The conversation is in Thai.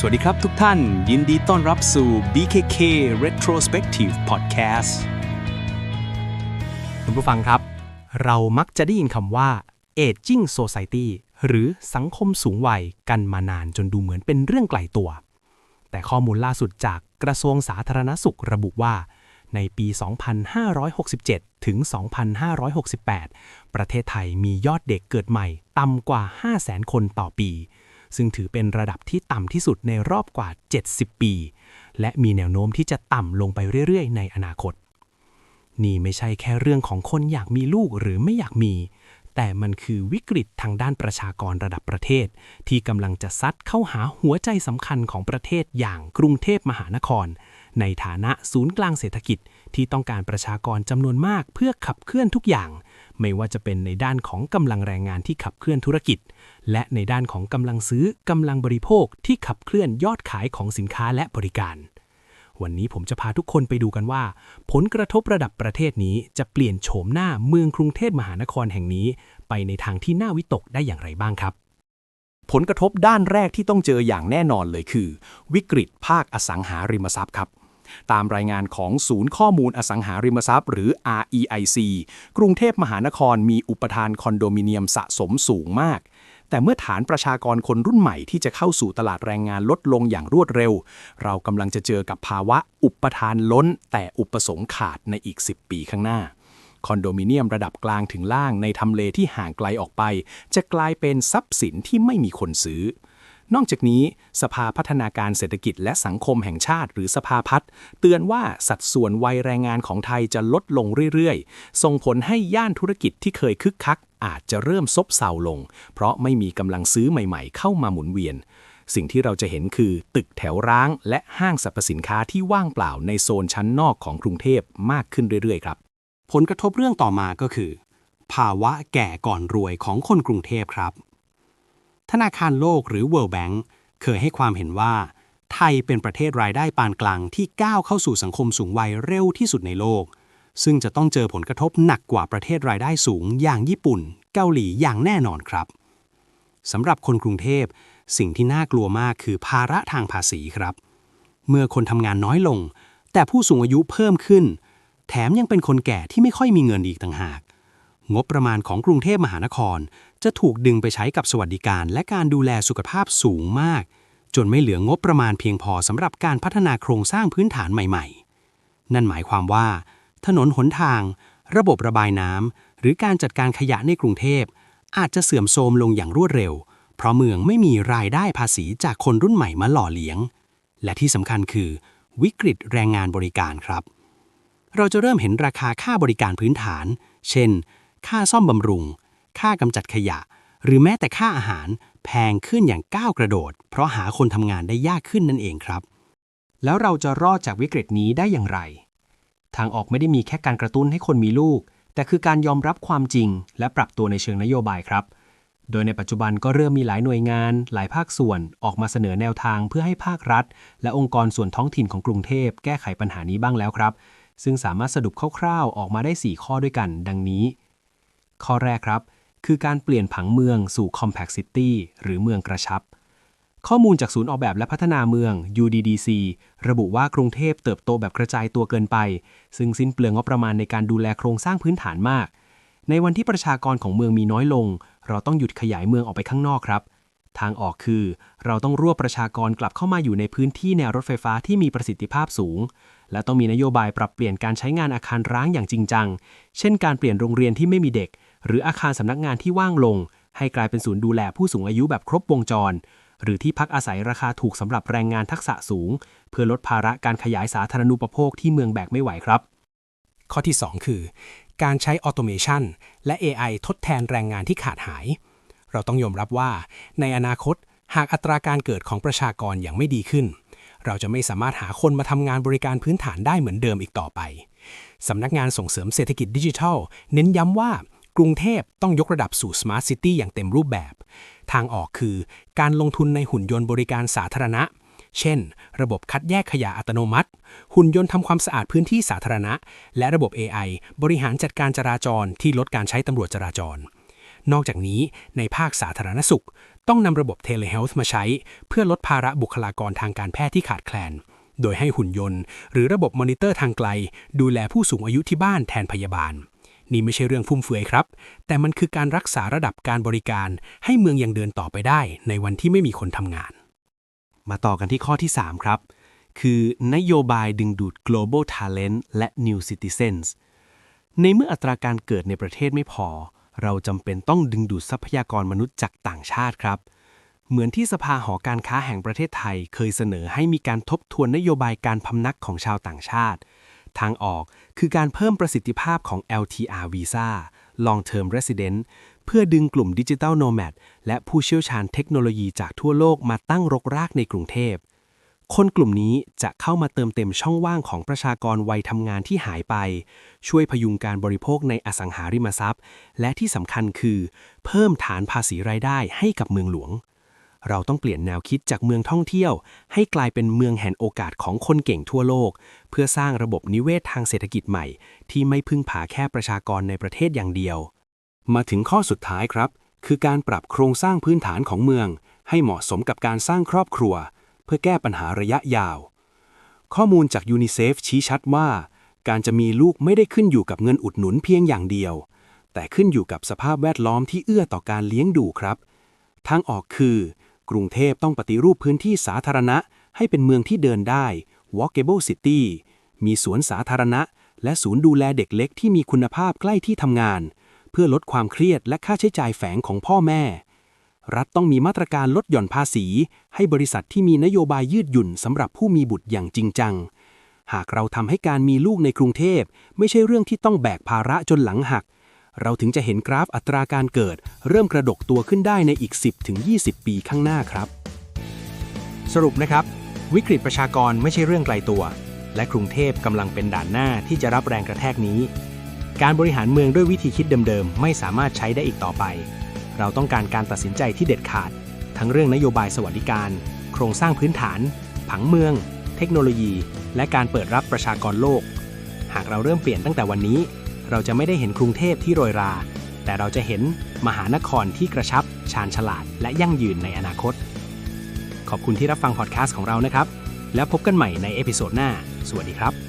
สวัสดีครับทุกท่าน ยินดีต้อนรับสู่ BKK Retrospective Podcast คุณผู้ฟังครับ เรามักจะได้ยินคำว่า aging society หรือสังคมสูงวัยกันมานานจนดูเหมือนเป็นเรื่องไกลตัว แต่ข้อมูลล่าสุดจากกระทรวงสาธารณสุขระบุว่า ในปี 2567 ถึง 2568 ประเทศไทยมียอดเด็กเกิดใหม่ต่ำกว่า 500,000 คนต่อปี ซึ่งถือเป็นระดับที่ต่ำที่สุดในรอบกว่า 70 ปี และมีแนวโน้มที่จะต่ำลงไปเรื่อยๆ ในอนาคต นี่ไม่ใช่แค่เรื่องของคนอยากมีลูกหรือไม่อยากมี แต่มันคือวิกฤตทางด้านประชากรระดับประเทศ ที่กำลังจะซัดเข้าหาหัวใจสำคัญของประเทศอย่างกรุงเทพมหานคร ในฐานะศูนย์กลางเศรษฐกิจที่ต้องการประชากรจำนวนมากเพื่อขับเคลื่อนทุกอย่าง ไม่ว่าจะเป็นในด้านของกำลังแรงงานที่ขับเคลื่อนธุรกิจ และในด้านของกำลังซื้อกำลังบริโภคที่ขับเคลื่อนยอดขายของสินค้าและบริการ วันนี้ผมจะพาทุกคนไปดูกันว่า ผลกระทบระดับประเทศนี้จะเปลี่ยนโฉมหน้าเมืองกรุงเทพมหานครแห่งนี้ ไปในทางที่น่าวิตกได้อย่างไรบ้างครับผลกระทบด้านแรกที่ต้องเจออย่างแน่นอนเลยคือ วิกฤตภาคอสังหาริมทรัพย์ครับ ตามรายงานของศูนย์ข้อมูลอสังหาริมทรัพย์หรือ REIC กรุงเทพมหานครมีอุปทานคอนโดมิเนียมสะสมสูงมาก แต่เมื่อฐานประชากรคนรุ่นใหม่ที่จะเข้าสู่ตลาดแรงงานลดลงอย่างรวดเร็ว เรากำลังจะเจอกับภาวะอุปทานล้น แต่อุปสงค์ขาดในอีก 10 ปีข้างหน้าคอนโดมิเนียมระดับกลางถึงล่างในทำเลที่ห่างไกลออกไป จะกลายเป็นทรัพย์สินที่ไม่มีคนซื้อ นอกจากนี้สภาพัฒนาการเศรษฐกิจและสังคมแห่งชาติ หรือสภาพัฒน์เตือนว่าสัดส่วนวัยแรงงานของไทยจะลดลงเรื่อยๆ ส่งผลให้ย่านธุรกิจที่เคยคึกคัก อาจจะเริ่มซบเซาลง เพราะไม่มีกำลังซื้อใหม่ๆ เข้ามาหมุนเวียน สิ่งที่เราจะเห็นคือ ตึกแถวร้าง และห้างสรรพสินค้าที่ว่างเปล่าในโซนชั้นนอกของกรุงเทพมากขึ้นเรื่อยๆ ครับ ผลกระทบเรื่องต่อมาก็คือ ภาวะแก่ก่อนรวยของคนกรุงเทพครับ ธนาคารโลกหรือ World Bank เคยให้ความเห็นว่า ไทยเป็นประเทศรายได้ปานกลางที่ก้าวเข้าสู่สังคมสูงวัยเร็วที่สุดในโลก ซึ่งจะต้องเจอผลกระทบหนักกว่าประเทศรายได้สูงอย่างญี่ปุ่น เกาหลีอย่างแน่นอนครับสำหรับคนกรุงเทพ สิ่งที่น่ากลัวมากคือภาระทางภาษีครับ เมื่อคนทำงานน้อยลง แต่ผู้สูงอายุเพิ่มขึ้น แถมยังเป็นคนแก่ที่ไม่ค่อยมีเงินอีกต่างหาก งบประมาณของกรุงเทพมหานคร จะถูกดึงไปใช้กับสวัสดิการ และการดูแลสุขภาพสูงมาก จนไม่เหลืองบประมาณเพียงพอสำหรับการพัฒนาโครงสร้างพื้นฐานใหม่ๆ นั่นหมายความว่า ถนนหนทาง ระบบระบายน้ำหรือการจัดการขยะในกรุงเทพ อาจจะเสื่อมโทรมลงอย่างรวดเร็ว เพราะเมืองไม่มีรายได้ภาษีจากคนรุ่นใหม่มาหล่อเลี้ยง และที่สำคัญคือ วิกฤตแรงงานบริการครับ เราจะเริ่มเห็นราคาค่าบริการพื้นฐาน เช่น ค่าซ่อมบำรุง ค่ากำจัดขยะ หรือแม้แต่ค่าอาหารแพงขึ้นอย่างก้าวกระโดด เพราะหาคนทำงานได้ยากขึ้นนั่นเองครับ แล้วเราจะรอดจากวิกฤตนี้ได้อย่างไร ทางออกไม่ได้มีแค่การกระตุ้นให้คนมีลูก แต่คือการยอมรับความจริง และปรับตัวในเชิงนโยบายครับ โดยในปัจจุบันก็เริ่มมีหลายหน่วยงาน หลายภาคส่วนออกมาเสนอแนวทางเพื่อให้ภาครัฐ และองค์กรส่วนท้องถิ่นของกรุงเทพแก้ไขปัญหานี้บ้างแล้วครับซึ่งสามารถสรุปคร่าวๆ ออกมาได้ 4 ข้อด้วยกัน ดังนี้ ข้อแรกครับ คือการเปลี่ยนผังเมืองสู่ Compact City หรือเมืองกระชับ ข้อมูลจากศูนย์ออกแบบและพัฒนาเมือง UDDC ระบุว่ากรุงเทพเติบโตแบบกระจายตัวเกินไป ซึ่งสิ้นเปลืองงบประมาณในการดูแลโครงสร้างพื้นฐานมาก ในวันที่ประชากรของเมืองมีน้อยลง เราต้องหยุดขยายเมืองออกไปข้างนอกครับ ทางออกคือ เราต้องรวบประชากรกลับเข้ามาอยู่ในพื้นที่แนวรถไฟฟ้าที่มีประสิทธิภาพสูงและต้องมีนโยบายปรับเปลี่ยนการใช้งานอาคารร้างอย่างจริงจัง เช่นการเปลี่ยนโรงเรียนที่ไม่มีเด็ก หรืออาคารสำนักงานที่ว่างลง ให้กลายเป็นศูนย์ดูแลผู้สูงอายุแบบครบวงจร หรือที่พักอาศัยราคาถูกสำหรับแรงงานทักษะสูง เพื่อลดภาระการขยายสาธารณูปโภคที่เมืองแบกไม่ไหวครับ ข้อที่ 2 คือ การใช้ออโตเมชันและ AI ทดแทนแรงงานที่ขาดหาย เราต้องยอมรับว่า ในอนาคต หากอัตราการเกิดของประชากรยังไม่ดีขึ้น เราจะไม่สามารถหาคนมาทำงานบริการพื้นฐานได้เหมือนเดิมอีกต่อไปสำนักงานส่งเสริมเศรษฐกิจดิจิทัล เน้นย้ำว่า กรุงเทพต้องยกระดับสู่ Smart City อย่างเต็มรูปแบบ ทางออกคือการลงทุนในหุ่นยนต์บริการสาธารณะ เช่น ระบบคัดแยกขยะอัตโนมัติ หุ่นยนต์ทำความสะอาดพื้นที่สาธารณะ และระบบ AI บริหารจัดการจราจรที่ลดการใช้ตำรวจจราจร นอกจากนี้ในภาคสาธารณสุข ต้องนำระบบเทเลเฮลท์มาใช้ เพื่อลดภาระบุคลากรทางการแพทย์ที่ขาดแคลนโดยให้หุ่นยนต์ หรือระบบมอนิเตอร์ทางไกล ดูแลผู้สูงอายุที่บ้านแทนพยาบาล นี่ไม่ใช่เรื่องฟุ่มเฟือยครับ แต่มันคือการรักษาระดับการบริการให้เมืองยังเดินต่อไปได้ ในวันที่ไม่มีคนทำงาน มาต่อกันที่ข้อที่ 3 ครับ คือนโยบายดึงดูด global talent และ new citizens ในเมื่ออัตราการเกิดในประเทศไม่พอ เราจำเป็นต้องดึงดูดทรัพยากรมนุษย์จากต่างชาติครับ เหมือนที่สภาหอการค้าแห่งประเทศไทย เคยเสนอให้มีการทบทวนนโยบายการพำนักของชาวต่างชาติ ทางออกคือการเพิ่มประสิทธิภาพของ LTR Visa Long Term Resident เพื่อดึงกลุ่มดิจิทัลโนแมดและผู้เชี่ยวชาญเทคโนโลยีจากทั่วโลกมาตั้งรกรากในกรุงเทพ คนกลุ่มนี้จะเข้ามาเติมเต็มช่องว่างของประชากรวัยทำงานที่หายไป ช่วยพยุงการบริโภคในอสังหาริมทรัพย์ และที่สำคัญคือ เพิ่มฐานภาษีรายได้ให้กับเมืองหลวง เราต้องเปลี่ยนแนวคิดจากเมืองท่องเที่ยว ให้กลายเป็นเมืองแห่งโอกาสของคนเก่งทั่วโลก เพื่อสร้างระบบนิเวศทางเศรษฐกิจใหม่ ที่ไม่พึ่งพาแค่ประชากรในประเทศอย่างเดียว มาถึงข้อสุดท้ายครับ คือการปรับโครงสร้างพื้นฐานของเมือง ให้เหมาะสมกับการสร้างครอบครัว เพื่อแก้ปัญหาระยะยาว ข้อมูลจากยูนิเซฟชี้ชัดว่า การจะมีลูกไม่ได้ขึ้นอยู่กับเงินอุดหนุนเพียงอย่างเดียว แต่ขึ้นอยู่กับสภาพแวดล้อมที่เอื้อต่อการเลี้ยงดูครับ ทางออกคือ กรุงเทพต้องปฏิรูปพื้นที่สาธารณะ ให้เป็นเมืองที่เดินได้ walkable city มีสวนสาธารณะ และศูนย์ดูแลเด็กเล็กที่มีคุณภาพใกล้ที่ทำงาน เพื่อลดความเครียดและค่าใช้จ่ายแฝงของพ่อแม่ รัฐต้องมีมาตรการลดหย่อนภาษี ให้บริษัทที่มีนโยบายยืดหยุ่นสำหรับผู้มีบุตรอย่างจริงจัง หากเราทำให้การมีลูกในกรุงเทพ ไม่ใช่เรื่องที่ต้องแบกภาระจนหลังหัก เราถึงจะเห็นกราฟอัตราการเกิด เริ่มกระดกตัวขึ้นได้ในอีก 10-20 ปีข้างหน้าครับ สรุปนะครับ วิกฤตประชากรไม่ใช่เรื่องไกลตัว และกรุงเทพกำลังเป็นด่านหน้าที่จะรับแรงกระแทกนี้ การบริหารเมืองด้วยวิธีคิดเดิมๆ ไม่สามารถใช้ได้อีกต่อไป เราต้องการการตัดสินใจที่เด็ดขาด ทั้งเรื่องนโยบายสวัสดิการ โครงสร้างพื้นฐาน ผังเมือง เทคโนโลยี และการเปิดรับประชากรโลก หากเราเริ่มเปลี่ยนตั้งแต่วันนี้ เราจะไม่ได้เห็นกรุงเทพที่โรยรา แต่เราจะเห็นมหานครที่กระชับ ชาญฉลาด และยั่งยืนในอนาคต ขอบคุณที่รับฟังพอดแคสต์ของเรานะครับ แล้วพบกันใหม่ในเอพิโซดหน้า สวัสดีครับ